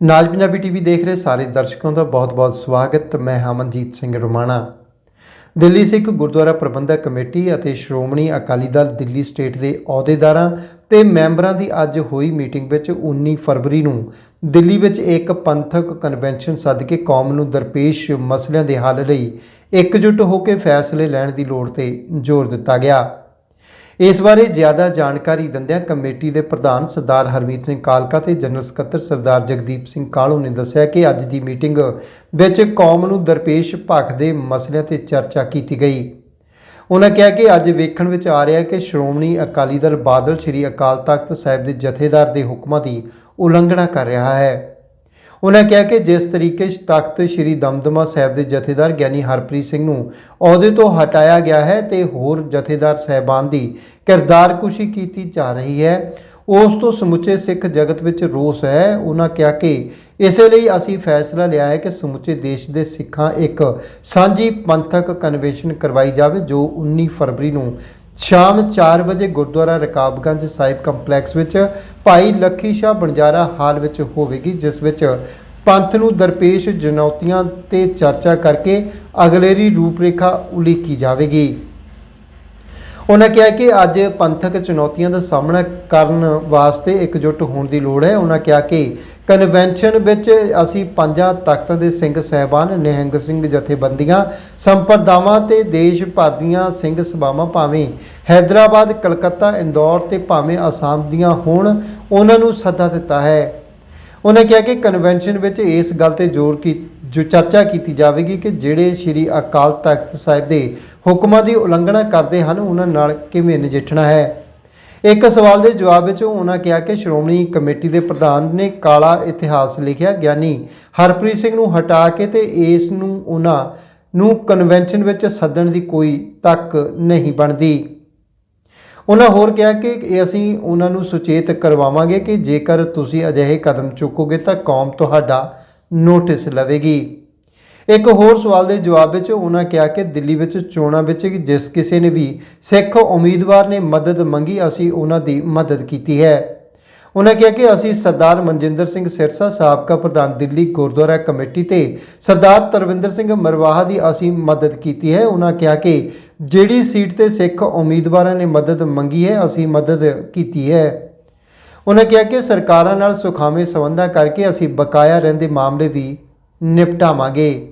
ਨਾਜ Punjabi TV ਦੇਖ ਰਹੇ ਸਾਰੇ ਦਰਸ਼ਕਾਂ ਦਾ ਬਹੁਤ-ਬਹੁਤ ਸਵਾਗਤ। ਮੈਂ ਹਮਨਜੀਤ ਸਿੰਘ ਰੋਮਾਣਾ। ਦਿੱਲੀ ਸਿੱਖ ਗੁਰਦੁਆਰਾ ਪ੍ਰਬੰਧਕ ਕਮੇਟੀ ਅਤੇ ਸ਼੍ਰੋਮਣੀ ਅਕਾਲੀ ਦਲ ਦਿੱਲੀ ਸਟੇਟ ਦੇ ਅਹੁਦੇਦਾਰਾਂ ਤੇ ਮੈਂਬਰਾਂ ਦੀ ਅੱਜ ਹੋਈ ਮੀਟਿੰਗ ਵਿੱਚ 19 ਫਰਵਰੀ ਨੂੰ ਦਿੱਲੀ ਵਿੱਚ ਇੱਕ ਪੰਥਕ ਕਨਵੈਨਸ਼ਨ ਸੱਦ ਕੇ ਕੌਮ ਨੂੰ ਦਰਪੇਸ਼ ਮਸਲਿਆਂ ਦੇ ਹੱਲ ਲਈ ਇਕਜੁੱਟ ਹੋ ਕੇ ਫੈਸਲੇ ਲੈਣ ਦੀ ਲੋੜ ਤੇ ਜ਼ੋਰ ਦਿੱਤਾ ਗਿਆ। ਇਸ ਬਾਰੇ ਜ਼ਿਆਦਾ ਜਾਣਕਾਰੀ ਦਿੰਦਿਆਂ ਕਮੇਟੀ ਦੇ ਪ੍ਰਧਾਨ ਸਰਦਾਰ ਹਰਮੀਤ ਸਿੰਘ ਕਾਲਕਾ ਤੇ ਜਨਰਲ ਸਕੱਤਰ ਸਰਦਾਰ ਜਗਦੀਪ ਸਿੰਘ ਕਾਲੂ ਨੇ ਦੱਸਿਆ ਕਿ ਅੱਜ ਦੀ ਮੀਟਿੰਗ ਵਿੱਚ ਕੌਮ ਨੂੰ ਦਰਪੇਸ਼ ਭਖ ਦੇ ਮਸਲਿਆਂ ਤੇ ਚਰਚਾ ਕੀਤੀ ਗਈ। ਉਹਨਾਂ ਕਿਹਾ ਕਿ ਅੱਜ ਵੇਖਣ ਵਿੱਚ ਆ ਰਿਹਾ ਹੈ ਕਿ ਸ਼੍ਰੋਮਣੀ ਅਕਾਲੀ ਦਲ ਬਾਦਲ ਸ੍ਰੀ ਅਕਾਲ ਤਖਤ ਸਾਹਿਬ ਦੇ ਜਥੇਦਾਰ ਦੇ ਹੁਕਮਾਂ ਦੀ ਉਲੰਘਣਾ ਕਰ ਰਿਹਾ ਹੈ। ਉਹਨਾਂ ਕਿਹਾ ਕਿ ਜਿਸ ਤਰੀਕੇ ਤਖਤ ਸ੍ਰੀ ਦਮਦਮਾ ਸਾਹਿਬ ਦੇ ਜਥੇਦਾਰ ਗਿਆਨੀ ਹਰਪ੍ਰੀਤ ਸਿੰਘ ਨੂੰ ਅਹੁਦੇ ਤੋਂ ਹਟਾਇਆ ਗਿਆ ਹੈ ਤੇ ਹੋਰ ਜਥੇਦਾਰ ਸਹਿਬਾਨ ਦੀ ਕਿਰਦਾਰਕੁਸ਼ੀ ਕੀਤੀ ਜਾ ਰਹੀ ਹੈ, ਉਸ ਤੋਂ ਸਮੁੱਚੇ ਸਿੱਖ ਜਗਤ ਵਿੱਚ ਰੋਸ ਹੈ। ਉਹਨਾਂ ਕਿਹਾ ਕਿ ਇਸੇ ਲਈ ਅਸੀਂ ਫੈਸਲਾ ਲਿਆ ਹੈ ਕਿ ਸਮੁੱਚੇ ਦੇਸ਼ ਦੇ ਸਿੱਖਾਂ ਇੱਕ ਸਾਂਝੀ ਪੰਥਕ ਕਨਵੈਨਸ਼ਨ ਕਰਵਾਈ ਜਾਵੇ, ਜੋ 19 ਫਰਵਰੀ ਨੂੰ ਸ਼ਾਮ 4 ਵਜੇ ਗੁਰਦੁਆਰਾ ਰਕਾਬਗੰਜ ਸਾਹਿਬ ਕੰਪਲੈਕਸ ਵਿੱਚ ਭਾਈ ਲੱਖੀ ਸ਼ਾਹ ਬਣਜਾਰਾ ਹਾਲ ਵਿੱਚ ਹੋਵੇਗੀ, ਜਿਸ ਵਿੱਚ ਪੰਥ ਨੂੰ ਦਰਪੇਸ਼ ਚੁਣੌਤੀਆਂ ਤੇ ਚਰਚਾ ਕਰਕੇ ਅਗਲੇਰੀ ਰੂਪਰੇਖਾ ਉਲੀਕੀ ਜਾਵੇਗੀ। ਉਹਨਾਂ ਕਿਹਾ ਕਿ ਅੱਜ ਪੰਥਕ ਚੁਣੌਤੀਆਂ ਦਾ ਸਾਹਮਣਾ ਕਰਨ ਵਾਸਤੇ ਇਕਜੁੱਟ ਹੋਣ ਦੀ ਲੋੜ ਹੈ। ਉਹਨਾਂ ਕਿਹਾ ਕਿ ਕਨਵੈਨਸ਼ਨ ਵਿੱਚ ਅਸੀਂ ਪੰਜਾਂ ਤਖਤਾਂ ਦੇ ਸਿੰਘ ਸਹਿਬਾਨ ਨਿਹੰਗ ਸਿੰਘ ਜਥੇਬੰਦੀਆਂ, ਸੰਪਰਦਾਵਾਂ ਤੇ ਦੇਸ਼ ਭਰ ਦੀਆਂ ਸਿੰਘ ਸਭਾਵਾਂ ਭਾਵੇਂ ਹੈਦਰਾਬਾਦ, ਕਲਕੱਤਾ, ਇੰਦੌਰ ਤੇ ਭਾਵੇਂ ਅਸਾਮ ਦੀਆਂ ਹੋਣ, ਉਹਨਾਂ ਨੂੰ ਸੱਦਾ ਦਿੱਤਾ ਹੈ। ਉਹਨੇ ਕਿਹਾ ਕਿ ਕਨਵੈਨਸ਼ਨ ਵਿੱਚ ਇਸ ਗੱਲ ਤੇ ਜ਼ੋਰ ਕੀ, ਜੋ ਚਰਚਾ ਕੀਤੀ ਜਾਵੇਗੀ ਕਿ ਜਿਹੜੇ ਸ੍ਰੀ ਅਕਾਲ ਤਖਤ ਸਾਹਿਬ ਦੇ ਹੁਕਮਾਂ ਦੀ ਉਲੰਘਣਾ ਕਰਦੇ ਹਨ, ਉਹਨਾਂ ਨਾਲ ਕਿਵੇਂ ਨਜਿੱਠਣਾ ਹੈ। ਇੱਕ ਸਵਾਲ ਦੇ ਜਵਾਬ ਵਿੱਚ ਉਹਨਾਂ ਕਿਹਾ ਕਿ ਸ਼੍ਰੋਮਣੀ ਕਮੇਟੀ ਦੇ ਪ੍ਰਧਾਨ ਨੇ ਕਾਲਾ ਇਤਿਹਾਸ ਲਿਖਿਆ, ਗਿਆਨੀ ਹਰਪ੍ਰੀਤ ਸਿੰਘ ਨੂੰ ਹਟਾ ਕੇ ਤੇ ਇਸ ਨੂੰ ਉਹਨਾਂ ਨੂੰ ਕਨਵੈਨਸ਼ਨ ਵਿੱਚ ਸੱਦਣ ਦੀ ਕੋਈ ਤੱਕ ਨਹੀਂ ਬਣਦੀ। ਉਹਨਾਂ ਹੋਰ ਕਿਹਾ ਕਿ ਅਸੀਂ ਉਹਨਾਂ ਨੂੰ ਸੁਚੇਤ ਕਰਵਾਵਾਂਗੇ ਕਿ ਜੇਕਰ ਤੁਸੀਂ ਅਜਿਹੇ ਕਦਮ ਚੁੱਕੋਗੇ ਤਾਂ ਕੌਮ ਤੁਹਾਡਾ ਨੋਟਿਸ ਲਵੇਗੀ। ਇੱਕ ਹੋਰ ਸਵਾਲ ਦੇ ਜਵਾਬ ਵਿੱਚ ਉਹਨਾਂ ਕਿਹਾ ਕਿ ਦਿੱਲੀ ਵਿੱਚ ਚੋਣਾਂ ਵਿੱਚ ਜਿਸ ਕਿਸੇ ਨੇ ਵੀ ਸਿੱਖ ਉਮੀਦਵਾਰ ਨੇ ਮਦਦ ਮੰਗੀ, ਅਸੀਂ ਉਹਨਾਂ ਦੀ ਮਦਦ ਕੀਤੀ ਹੈ। ਉਹਨਾਂ ਕਿਹਾ ਕਿ ਅਸੀਂ ਸਰਦਾਰ ਮਨਜਿੰਦਰ ਸਿੰਘ ਸਿਰਸਾ ਸਾਬਕਾ ਪ੍ਰਧਾਨ ਦਿੱਲੀ ਗੁਰਦੁਆਰਾ ਕਮੇਟੀ ਤੇ ਸਰਦਾਰ ਤਰਵਿੰਦਰ ਸਿੰਘ ਮਰਵਾਹਾ ਦੀ ਅਸੀਂ ਮਦਦ ਕੀਤੀ ਹੈ। ਉਹਨਾਂ ਕਿਹਾ ਕਿ ਜਿਹੜੀ ਸੀਟ ਤੇ ਸਿੱਖ ਉਮੀਦਵਾਰਾਂ ਨੇ ਮਦਦ ਮੰਗੀ ਹੈ, ਅਸੀਂ ਮਦਦ ਕੀਤੀ ਹੈ। ਉਹਨਾਂ ਕਿਹਾ ਕਿ ਸਰਕਾਰਾਂ ਨਾਲ ਸੁਖਾਵੇਂ ਸੰਬੰਧਾਂ ਕਰਕੇ ਅਸੀਂ ਬਕਾਇਆ ਰਹਿੰਦੇ ਮਾਮਲੇ ਵੀ ਨਿਪਟਾਵਾਂਗੇ।